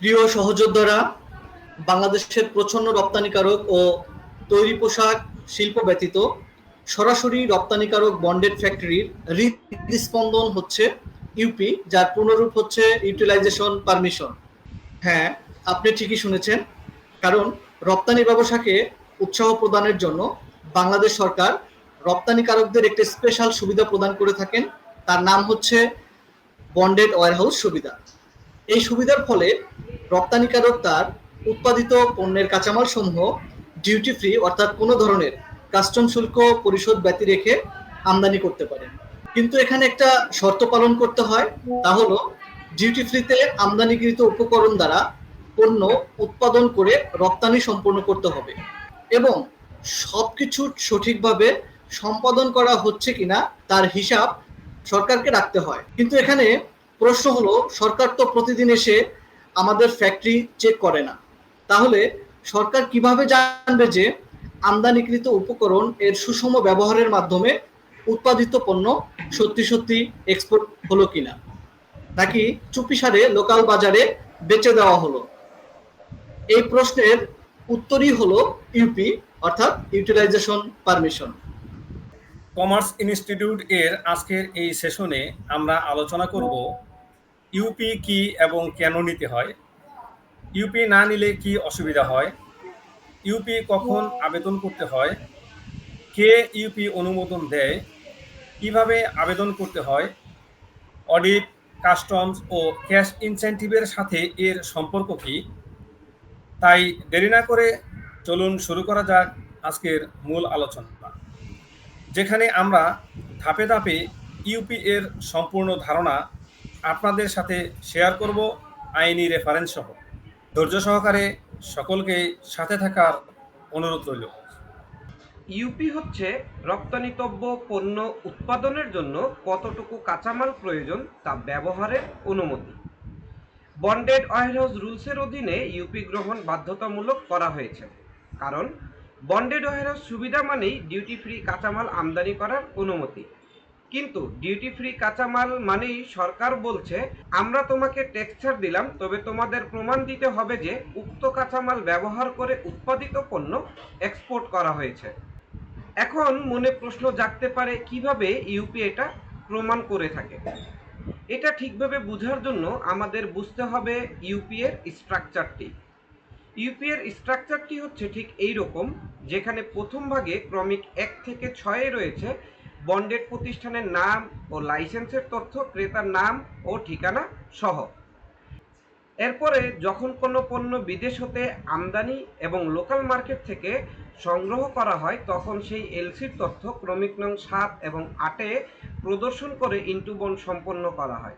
প্রিয় সহযোদ্ধারা, বাংলাদেশের প্রচ্ছন্ন রপ্তানিকারক ও তৈরি পোশাক শিল্প ব্যতীত সরাসরি রপ্তানিকারক বন্ডেড ফ্যাক্টরির হৃদস্পন্দন হচ্ছে ইউপি যার পুনরূপ হচ্ছে ইউটিলাইজেশন পারমিশন হ্যাঁ আপনি ঠিকই শুনেছেন, কারণ রপ্তানি ব্যবসাকে উৎসাহ প্রদানের জন্য বাংলাদেশ সরকার রপ্তানিকারকদের একটি স্পেশাল সুবিধা প্রদান করে থাকেন, তার নাম হচ্ছে বন্ডেড ওয়ারহাউস সুবিধা। এই সুবিধার ফলে রপ্তানিকারক তার উৎপাদিত পণ্যের কাঁচামাল সমূহ ডিউটি ফ্রি অর্থাৎ কোনো ধরনের কাস্টম শুল্ক পরিশোধ ব্যতি রেখে আমদানি করতে পারে। কিন্তু এখানে একটা শর্ত পালন করতে হয়, তা হলো ডিউটি ফ্রিতে আমদানিকৃত উপকরণ দ্বারা পণ্য উৎপাদন করে রপ্তানি সম্পূর্ণ করতে হবে এবং সবকিছু সঠিকভাবে সম্পাদন করা হচ্ছে কিনা তার হিসাব সরকারকে রাখতে হয়। কিন্তু এখানে প্রশ্ন হলো, সরকার তো প্রতিদিন এসে আমাদের ফ্যাক্টরি চেক করে না। তাহলে সরকার কীভাবে জানবে যে আমদানিকৃত উপকরণ এর সুষম ব্যবহারের মাধ্যমে উৎপাদিত পণ্য সত্যি সত্যি এক্সপোর্ট হলো কিনা? নাকি চুপিসারে লোকাল বাজারে বেচে দেওয়া হলো? এই প্রশ্নের উত্তরই হলো ইউপি অর্থাৎ ইউটিলাইজেশন পারমিশন কমার্স ইনস্টিটিউট এর আজকের এই সেশনে আমরা আলোচনা করব ইউপি কি এবং কেন নিতে হয়? ইউপি না নিলে কি অসুবিধা হয়? ইউপি কখন আবেদন করতে হয়? কে ইউপি অনুমোদন দেয়? কীভাবে আবেদন করতে হয়? অডিট, কাস্টমস ও ক্যাশ ইনসেন্টিভের সাথে এর সম্পর্ক কি? তাই দেরি না করে চলুন শুরু করা যাক আজকের মূল আলোচনা, যেখানে আমরা ধাপে ধাপে ইউপি এর সম্পূর্ণ ধারণা আপনাদের সাথে শেয়ার করব আইনি রেফারেন্স সহ। ধৈর্য সহকারে সকলকে সাথে থাকার অনুরোধ রইল। ইউপি হচ্ছে রপ্তানিতব্য পণ্য উৎপাদনের জন্য কতটুকু কাঁচামাল প্রয়োজন তা ব্যবহারের অনুমতি। বন্ডেড ওয়ারহাউস রুলসের অধীনে ইউপি গ্রহণ বাধ্যতামূলক করা হয়েছে। কারণ বন্ডেড ওয়ারহাউস সুবিধা মানেই ডিউটি ফ্রি কাঁচামাল আমদানি করার অনুমতি। কিন্তু ডিউটি ফ্রি কাঁচামাল মানেই সরকার বলছে, আমরা তোমাকে টেক্সচার দিলাম, তবে তোমাদের প্রমাণ দিতে হবে যে উক্ত কাঁচামাল ব্যবহার করে উৎপাদিত পণ্য এক্সপোর্ট করা হয়েছে। এখন মনে প্রশ্ন জাগতে পারে, কীভাবে ইউপি এটা প্রমাণ করে থাকে? এটা ঠিকভাবে বোঝার জন্য আমাদের বুঝতে হবে ইউপি এর স্ট্রাকচারটি ইউপি এর স্ট্রাকচারটি হচ্ছে ঠিক এই রকম যেখানে প্রথম ভাগে ক্রমিক এক থেকে ছয়ে রয়েছে বন্ডেড প্রতিষ্ঠানের নাম ও লাইসেন্সের তথ্য, ক্রেতার নাম ও ঠিকানা সহ। এরপরে যখন কোনো পণ্য বিদেশ হতে আমদানি এবং লোকাল মার্কেট থেকে সংগ্রহ করা হয়, তখন সেই এলসির তথ্য ক্রমিক নং সাত এবং আটে প্রদর্শন করে ইন্টুবন সম্পন্ন করা হয়।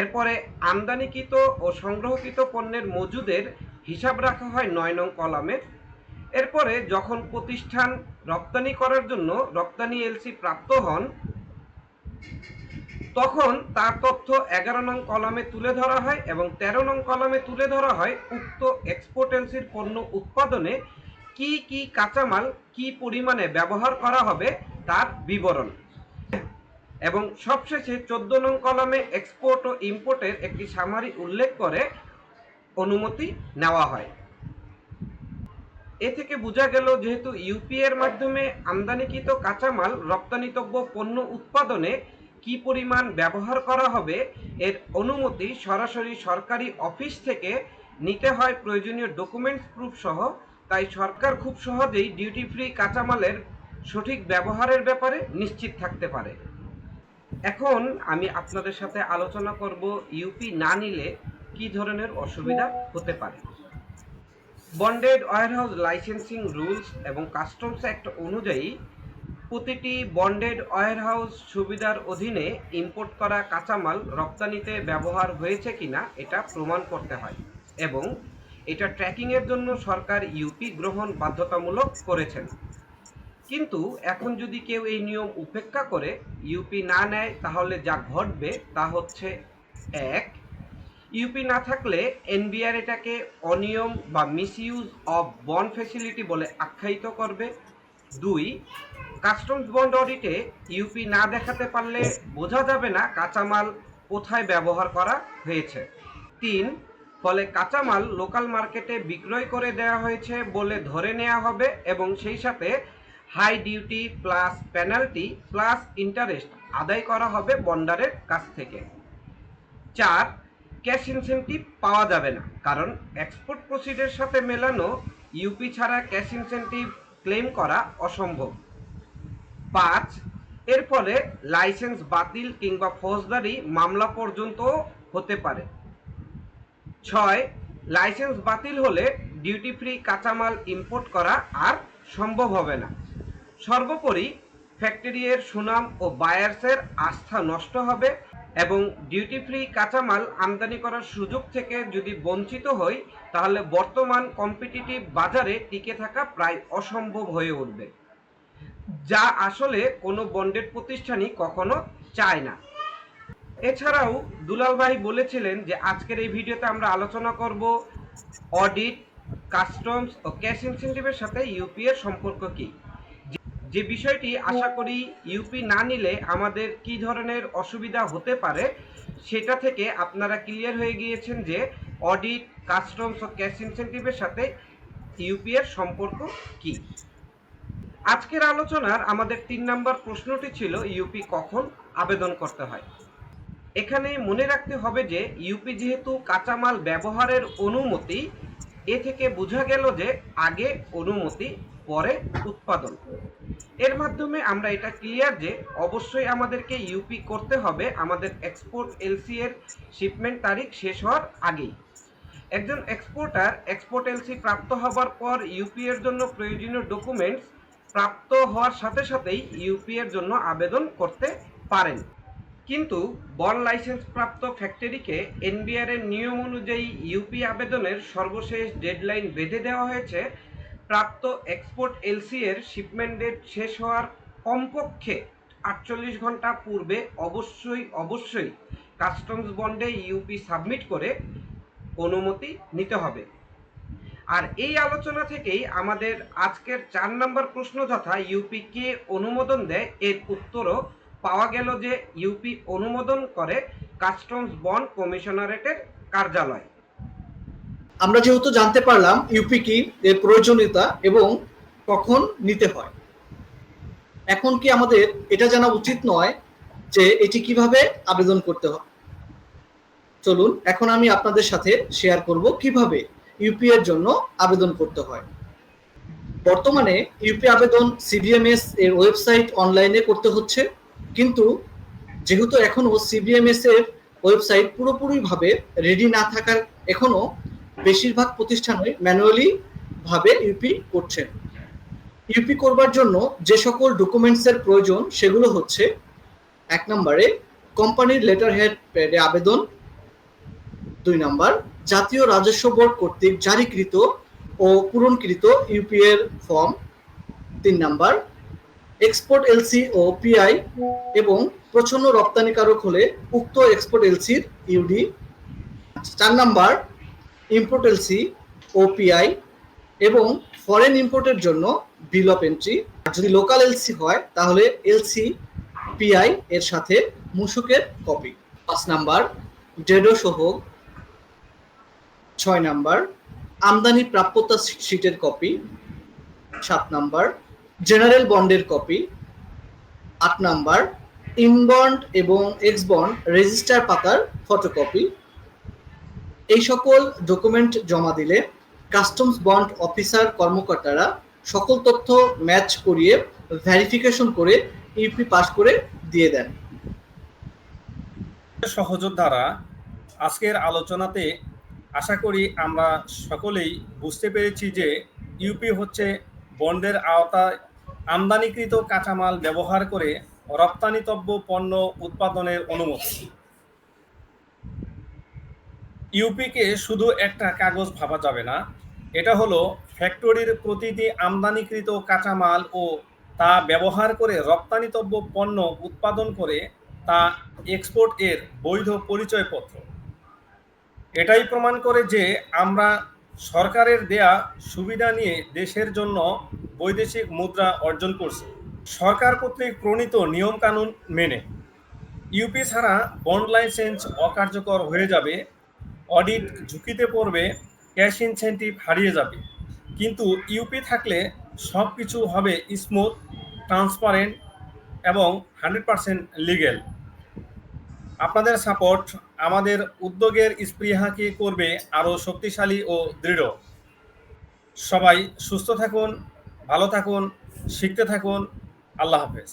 এরপরে আমদানিকৃত ও সংগ্রহকৃত পণ্যের মজুদের হিসাব রাখা হয় নয় নং কলামে এরপরে যখন প্রতিষ্ঠান রপ্তানি করার জন্য রপ্তানি এলসি প্রাপ্ত হন, তখন তার তথ্য এগারো নং কলামে তুলে ধরা হয় এবং তেরো নং কলামে তুলে ধরা হয় উক্ত এক্সপোর্ট এলসির পণ্য উৎপাদনে কি কি কাঁচামাল কি পরিমাণে ব্যবহার করা হবে তার বিবরণ। এবং সবশেষে চোদ্দ নং কলামে এক্সপোর্ট ও ইম্পোর্টের একটি সামারি উল্লেখ করে অনুমতি নেওয়া হয়। এ থেকে বোঝা গেল যেহেতু ইউপি এর মাধ্যমে আমদানিকৃত কাঁচামাল রপ্তানিতব্য পণ্য উৎপাদনে কি পরিমাণ ব্যবহার করা হবে, এর অনুমতি সরাসরি সরকারি অফিস থেকে নিতে হয় প্রয়োজনীয় ডকুমেন্টস প্রুফ সহ। তাই সরকার খুব সহজেই ডিউটি ফ্রি কাঁচামালের সঠিক ব্যবহারের ব্যাপারে নিশ্চিত থাকতে পারে। এখন আমি আপনাদের সাথে আলোচনা করব ইউপি না নিলে কি ধরনের অসুবিধা হতে পারে। বন্ডেড ওয়ারহাউস লাইসেন্সিং রুলস এবং কাস্টমস অ্যাক্ট অনুযায়ী প্রতিটি বন্ডেড ওয়ারহাউস সুবিধার অধীনে ইম্পোর্ট করা কাঁচামাল রপ্তানিতে ব্যবহার হয়েছে কিনা এটা প্রমাণ করতে হয় এবং এটা ট্র্যাকিংয়ের জন্য সরকার ইউপি গ্রহণ বাধ্যতামূলক করেছেন। কিন্তু এখন যদি কেউ এই নিয়ম উপেক্ষা করে ইউপি না নেয়, তাহলে যা ঘটবে তা হচ্ছে এক ইউপি না থাকলে এনবিআর এটাকে অনিয়ম বা মিসইউজ অফ বন্ড ফ্যাসিলিটি বলে আখ্যায়িত করবে। দুই কাস্টমস বন্ড অডিটে ইউপি না দেখাতে পারলে বোঝা যাবে না কাঁচামাল কোথায় ব্যবহার করা হয়েছে। তিন, ফলে কাঁচামাল লোকাল মার্কেটে বিক্রয় করে দেওয়া হয়েছে বলে ধরে নেওয়া হবে এবং সেই সাথে high duty plus penalty plus interest আদায় করা হবে বন্ডারের কাছ থেকে। চার ক্যাশ ইনসেন্টিভ পাওয়া যাবে না। কারণ এক্সপোর্ট প্রসিডের সাথে মেলানো ইউপি ছাড়া ক্যাশ ইনসেন্টিভ ক্লেম করা অসম্ভব। পাঁচ, এর ফলে লাইসেন্স বাতিল কিংবা ফৌজদারি মামলা পর্যন্ত হতে পারে। ছয় লাইসেন্স বাতিল হলে ডিউটি ফ্রি কাঁচামাল ইম্পোর্ট করা আর সম্ভব হবে না। সর্বোপরি ফ্যাক্টরির সুনাম ও বায়ার্সের আস্থা নষ্ট হবে। এবং ডিউটি ফ্রি কাঁচামাল আমদানি করার সুযোগ থেকে যদি বঞ্চিত হই, তাহলে বর্তমান কম্পিটিটিভ বাজারে টিকে থাকা প্রায় অসম্ভব হয়ে উঠবে। যা আসলে কোনো বন্ডেড প্রতিষ্ঠানই কখনো চায় না। এছাড়াও দুলাল ভাই বলেছিলেন যে, আজকের এই ভিডিওতে আমরা আলোচনা করব অডিট কাস্টমস ও ক্যাশ ইনসেন্টিভের সাথে ইউপি এর সম্পর্ক কি। যে- বিষয়টি আশা করি ইউপি না নিলে আমাদের কি ধরনের অসুবিধা হতে পারে, সেটা থেকে আপনারা ক্লিয়ার হয়ে গিয়েছেন যে অডিট কাস্টমস ও ক্যাশ ইনসেন্টিভের সাথে ইউপি এর সম্পর্ক কি। আজকের আলোচনার আমাদের তিন নম্বর প্রশ্নটি ছিল ইউপি কখন আবেদন করতে হয়? এখানে মনে রাখতে হবে যে ইউপি যেহেতু কাঁচামাল ব্যবহারের অনুমতি, এ থেকে বোঝা গেল যে আগে অনুমতি পরে উৎপাদন। এর মাধ্যমে আমরা এটা ক্লিয়ার যে অবশ্যই আমাদেরকে ইউপি করতে হবে, আমাদের এক্সপোর্ট এলসি এর শিপমেন্ট তারিখ শেষ হওয়ার আগেই। একজন এক্সপোর্টার এক্সপোর্ট এলসি প্রাপ্ত হবার পর ইউপি এর জন্য প্রয়োজনীয় ডকুমেন্টস প্রাপ্ত হওয়ার সাথে সাথেই ইউপি এর জন্য আবেদন করতে পারেন। কিন্তু বন লাইসেন্স প্রাপ্ত ফ্যাক্টরিকে এনবিআর এর নিয়ম অনুযায়ী ইউপি আবেদনের সর্বশেষ ডেডলাইন বেঁধে দেওয়া হয়েছে। প্রাপ্ত এক্সপোর্ট এলসি এর শিপমেন্ট ডেট শেষ হওয়ার কমপক্ষে আটচল্লিশ ঘণ্টা পূর্বে অবশ্যই অবশ্যই কাস্টমস বন্ডে ইউপি সাবমিট করে অনুমতি নিতে হবে। আর এই আলোচনা থেকেই আমাদের আজকের চার নম্বর প্রশ্ন যথা ইউপি কে অনুমোদন দেয়। এর উত্তরও পাওয়া গেল যে ইউপি অনুমোদন করে কাস্টমস বন্ড কমিশনারেটের কার্যালয়। আমরা যেহেতু জানতে পারলাম ইউপি কি, এর প্রয়োজনীয়তা এবং কখন নিতে হয়। এখন কি আমাদের এটা জানা উচিত নয় যে এটি কীভাবে আবেদন করতে হয়। চলুন, এখন আমি আপনাদের সাথে শেয়ার করব কীভাবে ইউপি এর জন্য আবেদন করতে হয়। বর্তমানে ইউপি আবেদন সিবিএমএস এর ওয়েবসাইট অনলাইনে করতে হচ্ছে, কিন্তু যেহেতু এখনও সিবিএমএস এর ওয়েবসাইট পুরোপুরিভাবে রেডি না থাকার এখনও বেশিরভাগ প্রতিষ্ঠানই ম্যানুয়ালি ভাবে ইউপি করছেন। ইউপি করবার জন্য যে সকল ডকুমেন্টস এর প্রয়োজন, সেগুলো হচ্ছে, এক নম্বরে কোম্পানির লেটার হেড আবেদন, দুই নম্বর জাতীয় রাজস্ব বোর্ড কর্তৃক জারিকৃত ও পূরণকৃত ইউপি এর ফর্ম তিন নম্বর এক্সপোর্ট এলসি ও পিআই এবং প্রচ্ছন্ন রপ্তানিকারক হলে উক্ত এক্সপোর্ট এলসির ইউডি চার নাম্বার ইম্পোর্ট এলসি ও পিআই এবং ফরেন ইম্পোর্টের জন্য বিল অফ এন্ট্রি যদি লোকাল এলসি হয়, তাহলে এলসি পিআই এর সাথে মুসুকের কপি পাঁচ নাম্বার ডেডো সহ ছয় নাম্বার, আমদানি প্রাপ্যতা শিটের কপি সাত নাম্বার জেনারেল বন্ডের কপি আট নাম্বার ইনবন্ড এবং এক্স বন্ড রেজিস্টার পাতার ফটোকপি এই সকল ডকুমেন্ট জমা দিলে কাস্টমস বন্ড অফিসার কর্মকর্তারা সকল তথ্য ম্যাচ করিয়ে ভেরিফিকেশন করে ইউপি পাস করে দিয়ে দেন। সহযোদ্ধারা আজকের আলোচনাতে আশা করি আমরা সকলেই বুঝতে পেরেছি যে ইউপি হচ্ছে বন্ডের আওতায় আমদানিকৃত কাঁচামাল ব্যবহার করে রপ্তানিতব্য পণ্য উৎপাদনের অনুমতি। ইউপিকে শুধু একটা কাগজ ভাবা যাবে না। এটা হলো ফ্যাক্টরির প্রতিটি আমদানিকৃত কাঁচামাল ও তা ব্যবহার করে রপ্তানিতব্য পণ্য উৎপাদন করে তা এক্সপোর্ট এর বৈধ পরিচয়পত্র। এটাই প্রমাণ করে যে আমরা সরকারের দেয়া সুবিধা নিয়ে দেশের জন্য বৈদেশিক মুদ্রা অর্জন করছি। সরকার কর্তৃক প্রণীত নিয়মকানুন মেনে। ইউপি ছাড়া বন্ড লাইসেন্স অকার্যকর হয়ে যাবে অডিট ঝুঁকিতে পড়বে, ক্যাশ ইনসেন্টিভ হারিয়ে যাবে। কিন্তু ইউপি থাকলে সব কিছু হবে স্মুথ ট্রান্সপারেন্ট এবং হান্ড্রেড পারসেন্ট লিগেল আপনাদের সাপোর্ট আমাদের উদ্যোগের স্পৃহাকে করবে আরও শক্তিশালী ও দৃঢ়। সবাই সুস্থ থাকুন, ভালো থাকুন, শিখতে থাকুন। আল্লাহ হাফেজ।